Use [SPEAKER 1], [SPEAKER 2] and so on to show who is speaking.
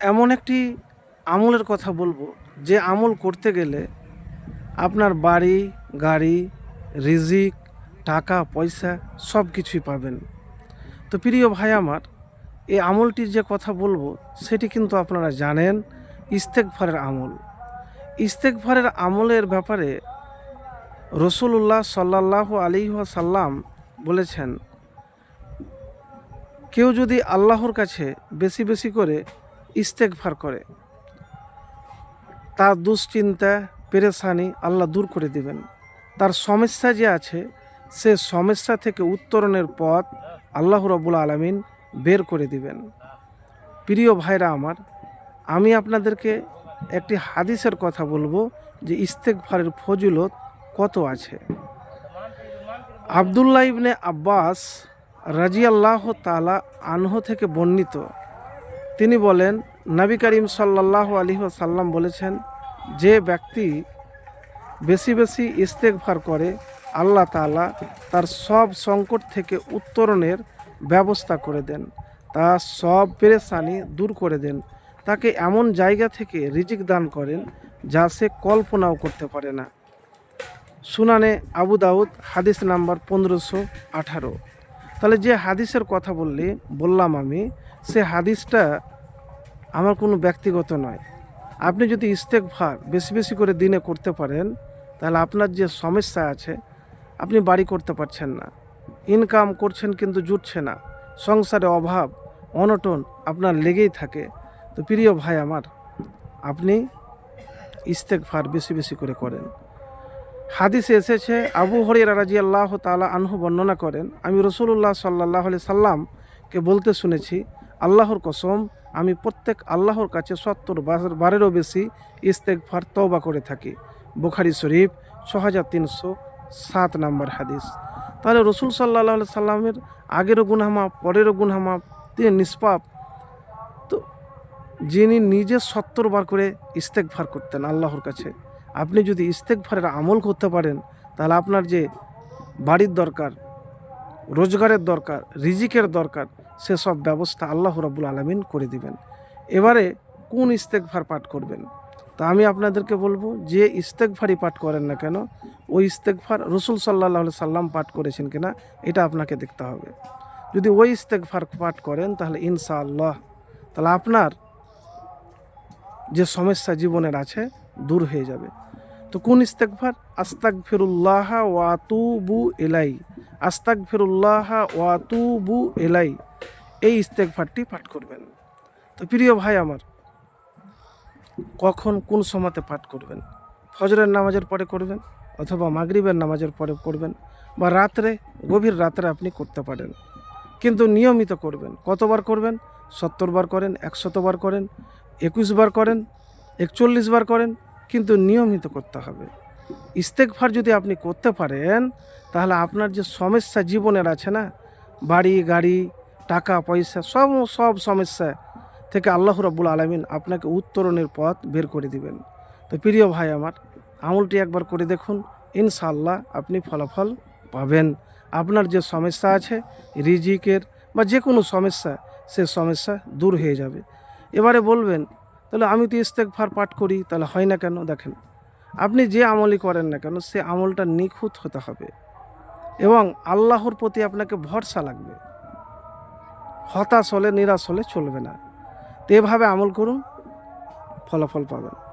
[SPEAKER 1] এমন একটি আমলের কথা বলব, যে আমল করতে গেলে আপনার বাড়ি, গাড়ি, রিজিক, টাকা, পয়সা সব কিছুই পাবেন। তো প্রিয় ভাই আমার, এই আমলটির যে কথা বলব, সেটি কিন্তু আপনারা জানেন ইস্তেকফারের আমল। ইস্তেকফারের আমলের ব্যাপারে রসুল্লাহ সাল্লাহ আলী সাল্লাম বলেছেন, কেউ যদি আল্লাহর কাছে বেশি বেশি করে ইস্তেকফার করে। তার দুশ্চিন্তা, পেরেশানি আল্লাহ দূর করে দিবেন। তার সমস্যা যে আছে, সে সমস্যা থেকে উত্তরণের পথ আল্লাহ রবুল আলমিন বের করে দিবেন। প্রিয় ভাইরা আমার, আমি আপনাদেরকে একটি হাদিসের কথা বলব যে ইস্তেকফারের ফজিলত কত আছে। আবদুল্লাহ ইবনে আব্বাস রাজিয়াল্লাহ তালা আনহ থেকে বর্ণিত। তিনি বলেন, নবী করিম সাল্লাহ আলী সাল্লাম বলেছেন, যে ব্যক্তি বেশি বেশি ইস্তেকভার করে, আল্লাহ তাআলা তার সব সংকট থেকে উত্তরণের ব্যবস্থা করে দেন। তার সব পেরেশানি দূর করে দেন। তাকে এমন জায়গা থেকে রিজিক দান করেন, যা সে কল্পনাও করতে পারে না। সুনানে আবু দাউদ, হাদিস নাম্বার পনেরোশো আঠারো। তাহলে যে হাদিসের কথা বললে, বললাম আমি, সে হাদিসটা আমার কোনো ব্যক্তিগত নয়। আপনি যদি ইস্তেকভার বেশি বেশি করে দিনে করতে পারেন, তাহলে আপনার যে সমস্যা আছে, আপনি বাড়ি করতে পারছেন না। ইনকাম করছেন কিন্তু জুটছে না। সংসারে অভাব, অনটন আপনার লেগেই থাকে। তো প্রিয় ভাই আমার, আপনি ইস্তেকভার বেশি বেশি করে করেন। হাদিসে এসেছে, আবু হরিয়া রাজি আল্লাহ তালা আনহু বর্ণনা করেন, আমি রসুল্লাহ সাল্লাহ সাল্লামকে বলতে শুনেছি, আল্লাহর কসম আমি প্রত্যেক আল্লাহর কাছে সত্তর বার- বারেরও বেশি ইস্তেকফার তওবা করে থাকি। বুখারি শরীফ ছ হাজার তিনশো সাত নম্বর হাদিস। তাহলে রসুল সাল্লাহ সাল্লামের আগেরও গুনামাপ পরেরও গুনামাপ তিনি নিষ্পাপ। তো যিনি নিজে সত্তর বার করে ইস্তেকভার করতেন আল্লাহর কাছে, আপনি যদি ইস্তেকভারের আমল করতে পারেন, তাহলে আপনার যে বাড়ির দরকার রোজগারের দরকার, রিজিকের দরকার, সেসব ব্যবস্থা আল্লাহ রাবুল আলমিন করে দিবেন। এবারে কোন ইস্তেকভার পাঠ করবেন? তা আমি আপনাদেরকে বলব, যে ইস্তেকভারই পাঠ করেন না কেন, ওই ইস্তেকভার রসুল সাল্লাহ সাল্লাম পাঠ করেছেন কিনা, এটা আপনাকে দেখতে হবে। যদি ওই ইস্তেকভার পাঠ করেন, তাহলে ইনশাআল্লাহ, তাহলে আপনার যে সমস্যা জীবনের আছে, দূর হয়ে যাবে। তো কোন ইস্তেকভার আস্তাক ফিরুল্লাহ ওয়াতুবু এলাই আস্তাক ফিরুল্লাহ ওয়াতুবু এলাই এই ইস্তেকভারটি পাঠ করবেন। তো প্রিয় ভাই আমার, কখন কোন সময়তে পাঠ করবেন? ফজরের নামাজের পরে করবেন অথবা মাগরিবের নামাজের পরে করবেন বা রাত্রে, গভীর রাত্রে আপনি করতে পারেন। কিন্তু নিয়মিত করবেন। কতবার করবেন? সত্তর বার করেন একশতবার করেন, একুশ বার করেন, একচল্লিশ বার করেন কিন্তু নিয়মিত করতে হবে। ইস্তেকভার যদি আপনি করতে পারেন, তাহলে আপনার যে সমস্যা জীবনের আছে না, বাড়ি, গাড়ি, টাকা, পয়সা সব সব সমস্যা থেকে আল্লাহ রাব্বুল আলমিন আপনাকে উত্তরণের পথ বের করে দিবেন। তো প্রিয় ভাই আমার, আমলটি একবার করে দেখুন ইনশাল্লাহ আপনি ফলাফল পাবেন। আপনার যে সমস্যা আছে, রিজিকের বা যে কোনো সমস্যা, সে সমস্যা দূর হয়ে যাবে। এবারে বলবেন তাহলে আমি তো ইস্তেকভার পাঠ করি, তাহলে হয় না কেন? দেখেন, আপনি যে আমলই করেন না কেন, সে আমলটা নিখুঁত হতে হবে। এবং আল্লাহর প্রতি আপনাকে ভরসা লাগবে। হতাশ হলে, নিরাশ হলে চলবে না। তো এভাবে আমল করুন, ফলাফল পাবেন।